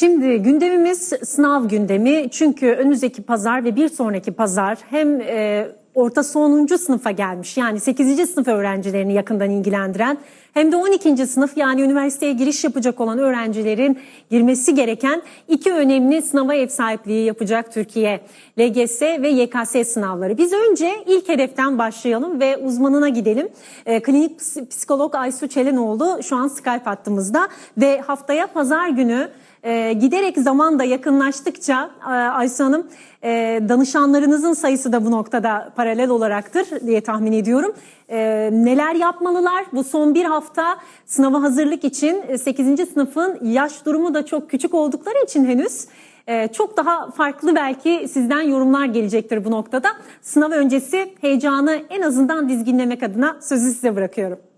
Şimdi gündemimiz sınav gündemi çünkü önümüzdeki pazar ve bir sonraki pazar hem e, orta sonuncu sınıfa gelmiş yani 8. sınıf öğrencilerini yakından ilgilendiren hem de 12. sınıf yani üniversiteye giriş yapacak olan öğrencilerin girmesi gereken iki önemli sınava ev sahipliği yapacak Türkiye. LGS ve YKS sınavları. Biz önce ilk hedeften başlayalım ve uzmanına gidelim. E, klinik psikolog Aysu Çelenoğlu şu an Skype hattımızda ve haftaya pazar günü e, giderek zaman da yakınlaştıkça e, Aysu Hanım e, danışanlarınızın sayısı da bu noktada paralel olaraktır diye tahmin ediyorum. E, neler yapmalılar? Bu son bir hafta sınava hazırlık için 8. sınıfın yaş durumu da çok küçük oldukları için henüz e, çok daha farklı belki sizden yorumlar gelecektir bu noktada. Sınav öncesi heyecanı en azından dizginlemek adına sözü size bırakıyorum.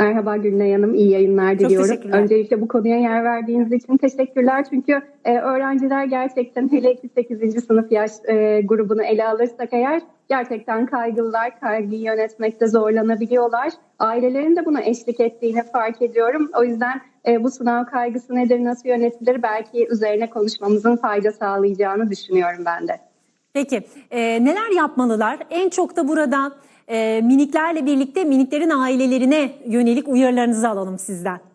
Merhaba Gülnay Hanım, iyi yayınlar diliyorum. Öncelikle bu konuya yer verdiğiniz için teşekkürler. Çünkü e, öğrenciler gerçekten hele ki 8. sınıf yaş e, grubunu ele alırsak eğer gerçekten kaygılılar, kaygıyı yönetmekte zorlanabiliyorlar. Ailelerin de buna eşlik ettiğini fark ediyorum. O yüzden e, bu sınav kaygısı nedir, nasıl yönetilir belki üzerine konuşmamızın fayda sağlayacağını düşünüyorum ben de. Peki e, neler yapmalılar? En çok da burada e, miniklerle birlikte miniklerin ailelerine yönelik uyarılarınızı alalım sizden.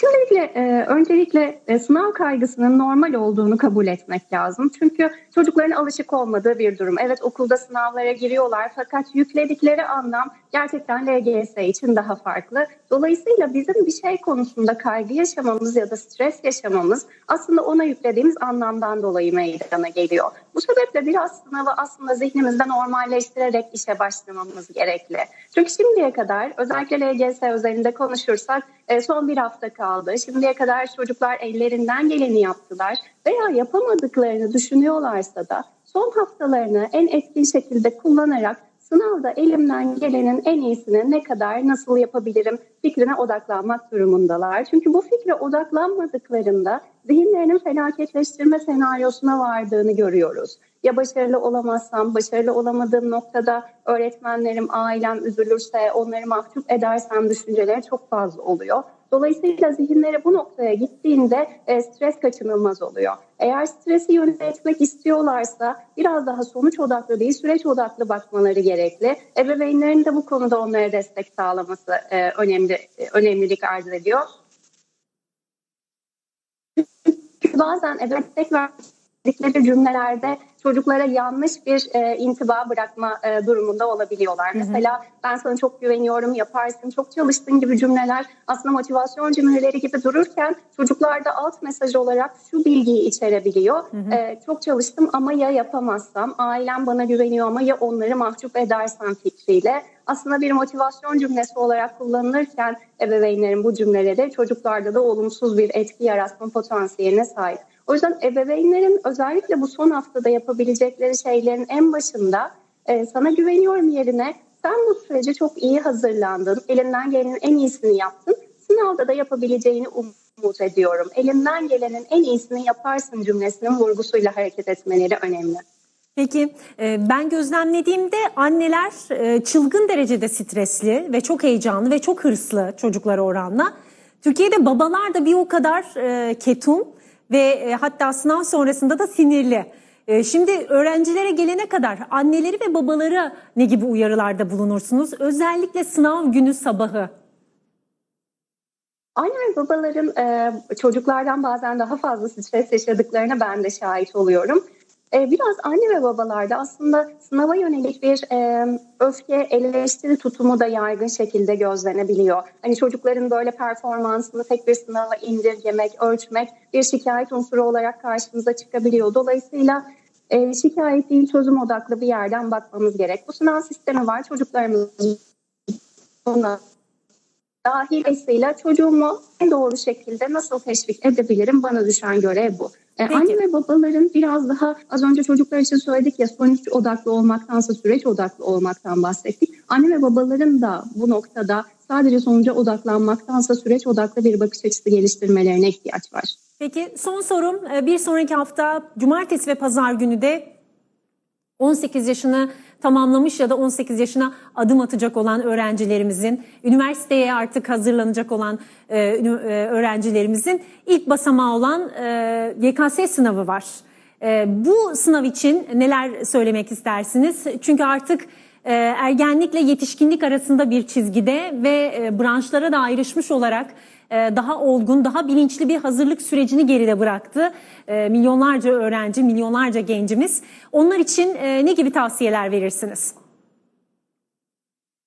Şimdilikle e, öncelikle e, sınav kaygısının normal olduğunu kabul etmek lazım. Çünkü çocukların alışık olmadığı bir durum. Evet okulda sınavlara giriyorlar fakat yükledikleri anlam gerçekten LGS için daha farklı. Dolayısıyla bizim bir şey konusunda kaygı yaşamamız ya da stres yaşamamız aslında ona yüklediğimiz anlamdan dolayı meydana geliyor. Bu sebeple biraz sınavı aslında zihnimizde normalleştirerek işe başlamamız gerekli. Çünkü şimdiye kadar özellikle LGS özelinde konuşursak e, son bir hafta kaldı. Şimdiye kadar çocuklar ellerinden geleni yaptılar veya yapamadıklarını düşünüyorlarsa da son haftalarını en etkin şekilde kullanarak sınavda elimden gelenin en iyisini ne kadar nasıl yapabilirim fikrine odaklanmak durumundalar. Çünkü bu fikre odaklanmadıklarında zihinlerinin felaketleştirme senaryosuna vardığını görüyoruz. Ya başarılı olamazsam, başarılı olamadığım noktada öğretmenlerim, ailem üzülürse, onları mahcup edersem düşünceleri çok fazla oluyor. Dolayısıyla zihinleri bu noktaya gittiğinde e, stres kaçınılmaz oluyor. Eğer stresi yönetmek istiyorlarsa biraz daha sonuç odaklı değil süreç odaklı bakmaları gerekli. Ebeveynlerin de bu konuda onlara destek sağlaması e, önemli e, önemlilik arz ediyor. Bazen evet destek verdikleri cümlelerde çocuklara yanlış bir e, intiba bırakma e, durumunda olabiliyorlar. Hı hı. Mesela ben sana çok güveniyorum, yaparsın, çok çalıştın gibi cümleler aslında motivasyon cümleleri gibi dururken çocuklarda alt mesaj olarak şu bilgiyi içerebiliyor. Hı hı. E, çok çalıştım ama ya yapamazsam, ailem bana güveniyor ama ya onları mahcup edersem fikriyle aslında bir motivasyon cümlesi olarak kullanılırken ebeveynlerin bu cümleleri çocuklarda da olumsuz bir etki yaratma potansiyeline sahip. O yüzden ebeveynlerin özellikle bu son haftada yapabilecekleri şeylerin en başında e, sana güveniyorum yerine sen bu sürece çok iyi hazırlandın, elinden gelenin en iyisini yaptın, sınavda da yapabileceğini umut ediyorum. Elinden gelenin en iyisini yaparsın cümlesinin vurgusuyla hareket etmeleri önemli. Peki e, ben gözlemlediğimde anneler e, çılgın derecede stresli ve çok heyecanlı ve çok hırslı çocuklara oranla. Türkiye'de babalar da bir o kadar e, ketum ve hatta sınav sonrasında da sinirli. Şimdi öğrencilere gelene kadar anneleri ve babalara ne gibi uyarılarda bulunursunuz? Özellikle sınav günü sabahı. Anne ve babaların çocuklardan bazen daha fazla stres yaşadıklarına ben de şahit oluyorum. Ee, biraz anne ve babalarda aslında sınava yönelik bir e, öfke, eleştiri tutumu da yaygın şekilde gözlenebiliyor. Hani çocukların böyle performansını tek bir sınava indirgemek, ölçmek bir şikayet unsuru olarak karşımıza çıkabiliyor. Dolayısıyla e, şikayet değil çözüm odaklı bir yerden bakmamız gerek. Bu sınav sistemi var çocuklarımızın buna dahil dolayısıyla çocuğumu en doğru şekilde nasıl teşvik edebilirim bana düşen görev bu. E, anne ve babaların biraz daha az önce çocuklar için söyledik ya sonuç odaklı olmaktansa süreç odaklı olmaktan bahsettik. Anne ve babaların da bu noktada sadece sonuca odaklanmaktansa süreç odaklı bir bakış açısı geliştirmelerine ihtiyaç var. Peki son sorum e, bir sonraki hafta cumartesi ve pazar günü de 18 yaşını tamamlamış ya da 18 yaşına adım atacak olan öğrencilerimizin, üniversiteye artık hazırlanacak olan e, e, öğrencilerimizin ilk basamağı olan e, YKS sınavı var. E, bu sınav için neler söylemek istersiniz? Çünkü artık e, ergenlikle yetişkinlik arasında bir çizgide ve e, branşlara da ayrışmış olarak daha olgun, daha bilinçli bir hazırlık sürecini geride bıraktı. E, milyonlarca öğrenci, milyonlarca gencimiz. Onlar için e, ne gibi tavsiyeler verirsiniz?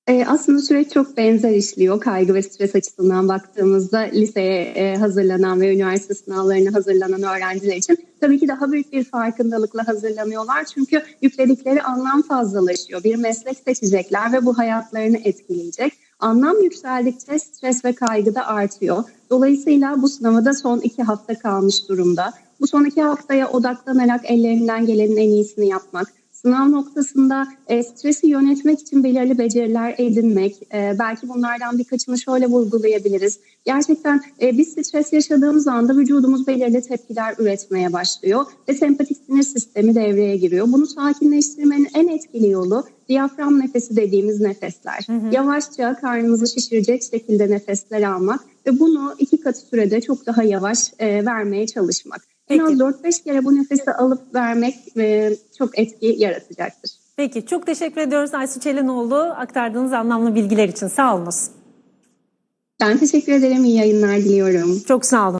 E, aslında süreç çok benzer işliyor kaygı ve stres açısından baktığımızda liseye e, hazırlanan ve üniversite sınavlarına hazırlanan öğrenciler için tabii ki daha büyük bir farkındalıkla hazırlanıyorlar. Çünkü yükledikleri anlam fazlalaşıyor. Bir meslek seçecekler ve bu hayatlarını etkileyecek. Anlam yükseldikçe stres ve kaygı da artıyor. Dolayısıyla bu sınava da son iki hafta kalmış durumda. Bu son iki haftaya odaklanarak ellerinden gelenin en iyisini yapmak, Sınav noktasında e, stresi yönetmek için belirli beceriler edinmek, e, belki bunlardan birkaçını şöyle vurgulayabiliriz. Gerçekten e, biz stres yaşadığımız anda vücudumuz belirli tepkiler üretmeye başlıyor ve sempatik sinir sistemi devreye giriyor. Bunu sakinleştirmenin en etkili yolu diyafram nefesi dediğimiz nefesler. Yavaşça karnımızı şişirecek şekilde nefesler almak ve bunu iki katı sürede çok daha yavaş e, vermeye çalışmak. En az Peki. 4-5 kere bu nefesi alıp vermek e, çok etki yaratacaktır. Peki çok teşekkür ediyoruz Aysu Çelinoğlu aktardığınız anlamlı bilgiler için. Sağ olunuz. Ben teşekkür ederim. İyi yayınlar diliyorum. Çok sağ olun.